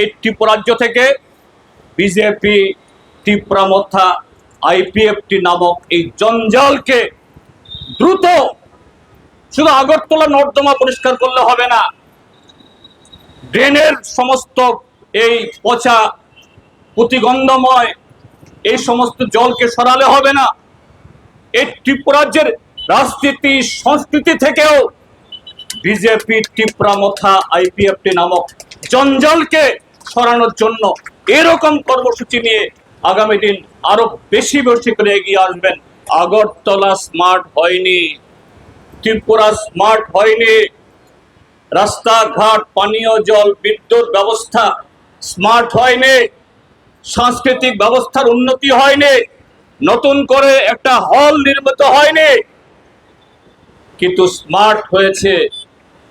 এই ত্রিপুরাজ্য থেকে BJP Tripura Motha IPFT নামক এই জঞ্জালকে দ্রুত শুধু আগরতলা নর্দমা পরিষ্কার করলে হবে না, ড্রেনের সমস্ত এই পচা প্রতিগন্ধময় এই সমস্ত জলকে সরালে হবে না। এই ত্রিপুরাজ্যের রাজনীতি, সংস্কৃতি থেকেও বিজেপি ত্রিপুরা মথা আইপিএফটি নামক জঞ্জালকে সরানোর জন্য এরকম কর্মসূচি নিয়ে আগামী দিন আরও বেশি বেশি করে এগিয়ে আসবেন। আগরতলা স্মার্ট হয়নি, ত্রিপুরা স্মার্ট হয়নি, রাস্তাঘাট, পানীয় জল, বিদ্যুৎ ব্যবস্থা স্মার্ট হয়নি, সাংস্কৃতিক ব্যবস্থার উন্নতি হয়নি, নতুন করে একটা হল নির্মিত হয়নি, কিন্তু স্মার্ট হয়েছে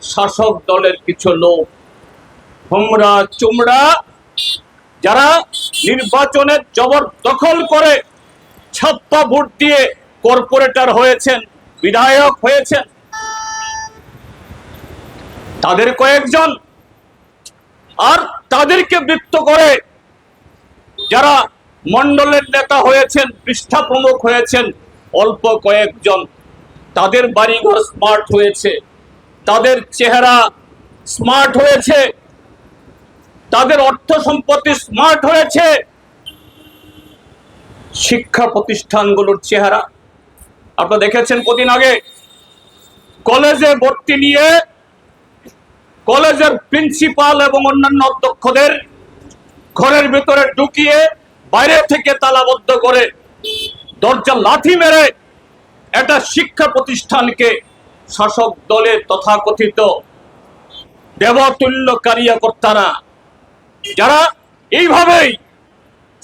শাসক দলের কিছু লোক। হোমরা চুমড়া যারা নির্বাচনের জবরদখল করে ছাপ্পা ভোট দিয়ে কর্পোরেটর হয়েছেন, বিধায়ক হয়েছেন, তাদের কয়েকজন আর তাদেরকে বৃত্ত করে যারা মন্ডলের নেতা হয়েছেন, পৃষ্ঠা প্রমুখ হয়েছেন, অল্প কয়েকজন, তাদের বাড়িঘর স্মার্ট হয়েছে, তাদের চেহারা স্মার্ট হয়েছে তাদের অর্থ সম্পত্তি স্মার্ট হয়েছে। শিক্ষা প্রতিষ্ঠানগুলোর চেহারা। আপনারা দেখেছেন কদিন আগে কলেজে ভর্তি নিয়ে কলেজের প্রিন্সিপাল এবং অন্যান্য অধ্যক্ষদের ঘরের ভিতরে ঢুকিয়ে বাইরে থেকে তালাবদ্ধ করে দরজা লাথি মেরে একটা শিক্ষা প্রতিষ্ঠানকে শাসক দলের তথাকথিত দেবতুল্য কারিয়াকর্তারা যারা এইভাবেই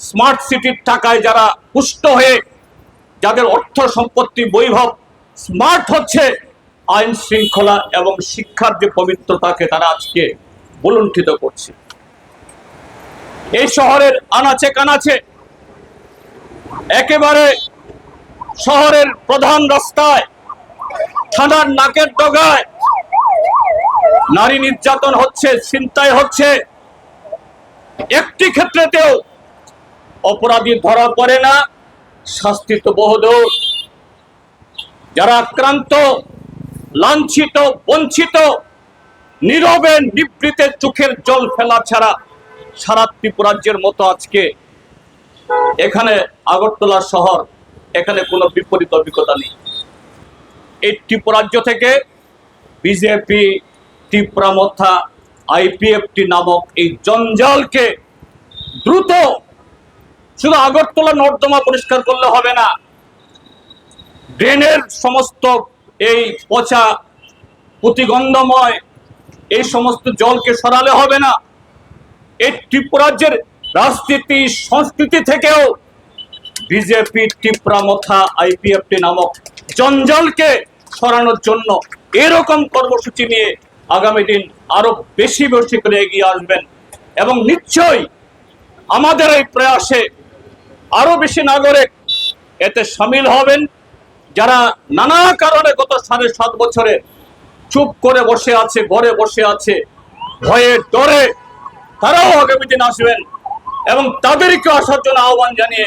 স্মার্ট সিটির টাকায় যারা পুষ্ট হয়ে যাদের অর্থ সম্পত্তি বৈভব স্মার্ট হচ্ছে, আইন শৃঙ্খলা এবং শিক্ষার যে পবিত্রতাকে তারা আজকে বুলুণ্ঠিত করছে। এই শহরের আনাচে কানাচে একেবারে শহরের প্রধান রাস্তায়, থানার নাকের ডগায় নারী নির্যাতন হচ্ছে চিন্তাই হচ্ছে একটি ক্ষেত্রেতেও অপরাধী ধরা পড়ে না শাস্তি তো বহুদূর যারা আক্রান্ত, লাঞ্ছিত, বঞ্চিত, নীরবে, নিবৃতে চোখের জল ফেলা ছাড়া সারা ত্রিপুরাজ্যের মতো আজকে এখানে আগরতলা শহর, এখানে কোনো বিপরীত অভিজ্ঞতা নেই। এই ত্রিপুরাজ্য থেকে বিজেপি ত্রিপুরামথা আইপিএফটি নামক এই জঞ্জালকে দ্রুত শুধু আগরতলা নর্দমা পরিষ্কার করলে হবে না, ড্রেনের সমস্ত এই পচা প্রতিগন্ধময় এই সমস্ত জলকে সরালে হবে না। এই ত্রিপুরাজ্যের রাজনীতি, সংস্কৃতি থেকেও বিজেপি ত্রিপুরা মথা আইপিএফটি নামক জঞ্জালকে সরানোর জন্য এরকম কর্মসূচি নিয়ে আগামী দিন আরও বেশি বেশি করে এগিয়ে আসবেন। এবং নিশ্চয়ই আমাদের এই প্রয়াসে আরও বেশি নাগরিক এতে সামিল হবেন, যারা নানা কারণে গত সাড়ে সাত বছরে চুপ করে বসে আছে, ঘরে বসে আছে, ভয়ে ডরে তারাও আগামী দিন আসবেন। এবং তাদেরকে আসার জন্য আহ্বান জানিয়ে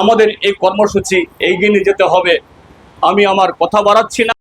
আমাদের এই কর্মসূচি এগিয়ে নিয়ে যেতে হবে। আমি আমার কথা বাড়াচ্ছি না।